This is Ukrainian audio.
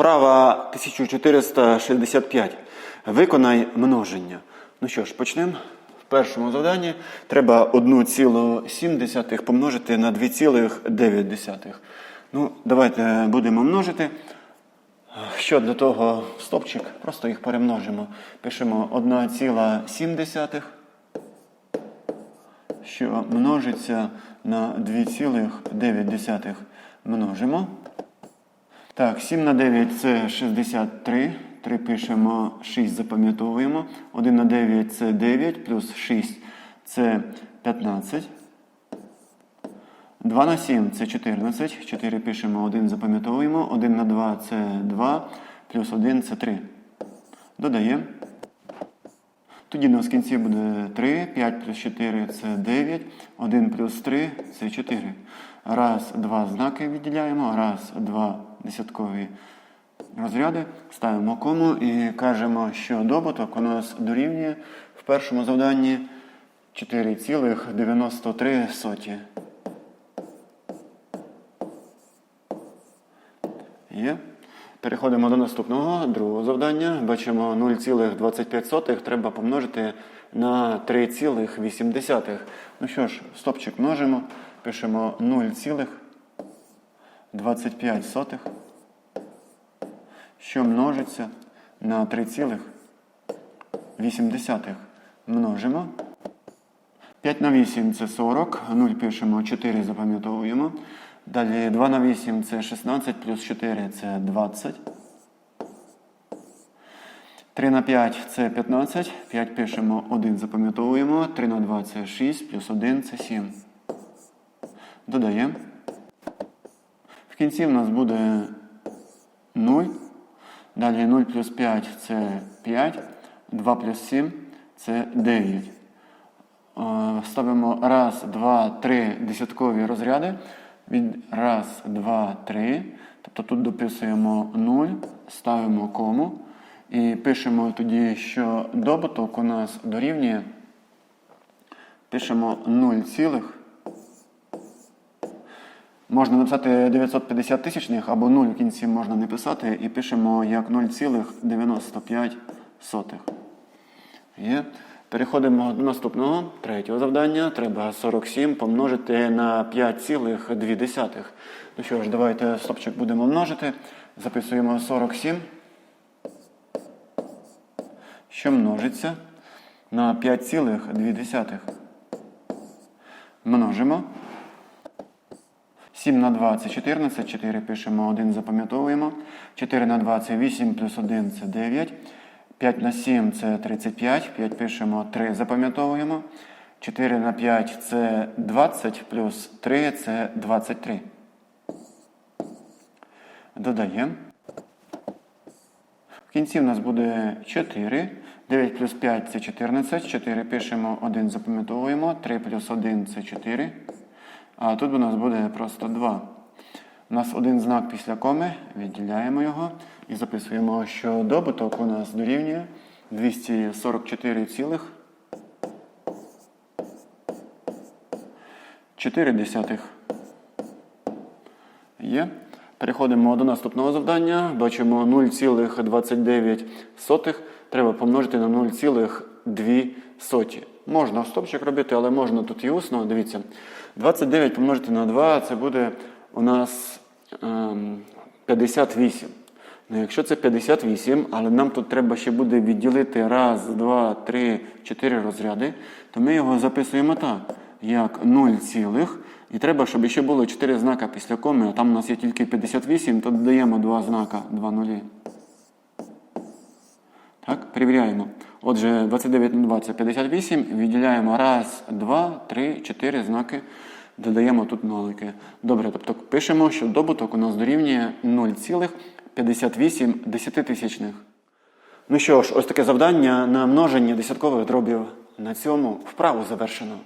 Вправа 1465. Виконай множення. Ну що ж, почнемо. В першому завданні треба 1,7 помножити на 2,9. Ну, давайте будемо множити. Що для того стопчик? Просто їх перемножимо. Пишемо 1,7, що множиться на 2,9. Множимо. Так, 7 на 9 це 63. 3 пишемо, 6 запам'ятовуємо. 1 на 9 це 9, плюс 6 це 15. 2 на 7 це 14. 4 пишемо, 1 запам'ятовуємо. 1 на 2 це 2, плюс 1 це 3. Додаємо. Тоді у нас в кінці буде 3, 5 плюс 4 це 9, 1 плюс 3 це 4. Раз, два знаки відділяємо, раз, два десяткові розряди, ставимо кому і кажемо, що добуток у нас дорівнює в першому завданні 4,93. Є. Переходимо до наступного, другого завдання. Бачимо 0,25 треба помножити на 3,8. Ну що ж, стопчик множимо. Пишемо 0,25, що множиться на 3,8. Множимо. 5 на 8 це 40, 0 пишемо, 4 запам'ятовуємо. Далі 2 на 8 це 16, плюс 4 це 20. 3 на 5 це 15, 5 пишемо, 1 запам'ятовуємо. 3 на 2 це 6, плюс 1 це 7. Додаємо. Кінці в нас буде 0. Далі 0 плюс 5 це 5. 2 плюс 7 це 9. Е, Ставимо раз, два, три десяткові розряди. Від раз, два, три. Тобто тут дописуємо 0, ставимо кому. І пишемо тоді, що добуток у нас дорівнює. Пишемо 0, цілих. Можна написати 950 тисячних або 0 в кінці можна не писати. І пишемо як 0,95. Є. Переходимо до наступного, третього завдання. Треба 47 помножити на 5,2. Ну що ж, давайте стопчик будемо множити. Записуємо 47, що множиться на 5,2. Множимо. 7 на 2 це 14, 4 пишемо, 1 запам'ятовуємо. 4 на 2 це 8, плюс 1 це 9. 5 на 7 це 35, 5 пишемо, 3 запам'ятовуємо. 4 на 5 це 20, плюс 3 це 23. Додаємо. В кінці в нас буде 4. 9 плюс 5 це 14. 4 пишемо, 1 запам'ятовуємо. 3 плюс 1 це 4. А тут у нас буде просто 2. У нас один знак після коми, відділяємо його і записуємо, що добуток у нас дорівнює 244 цілих 4 десятих. Є. Переходимо до наступного завдання. Бачимо 0,29 треба помножити на 0,2. Можна стопчик робити, але можна тут і усно. Дивіться. 29 помножити на 2 це буде у нас ем, 58. Ну, якщо це 58, але нам тут треба ще буде відділити раз, два, три, чотири розряди, то ми його записуємо так, як 0 цілих. І треба, щоб ще було 4 знака після коми, а там у нас є тільки 58, то додаємо 2 знака, 2 нулі. Так, перевіряємо. Отже, 29 на 2 58. Відділяємо раз, два, три, чотири знаки. Додаємо тут нолики. Добре, тобто пишемо, що добуток у нас дорівнює 0,58 десятитисячних. Ну що ж, ось таке завдання на множення десяткових дробів. На цьому вправу завершено.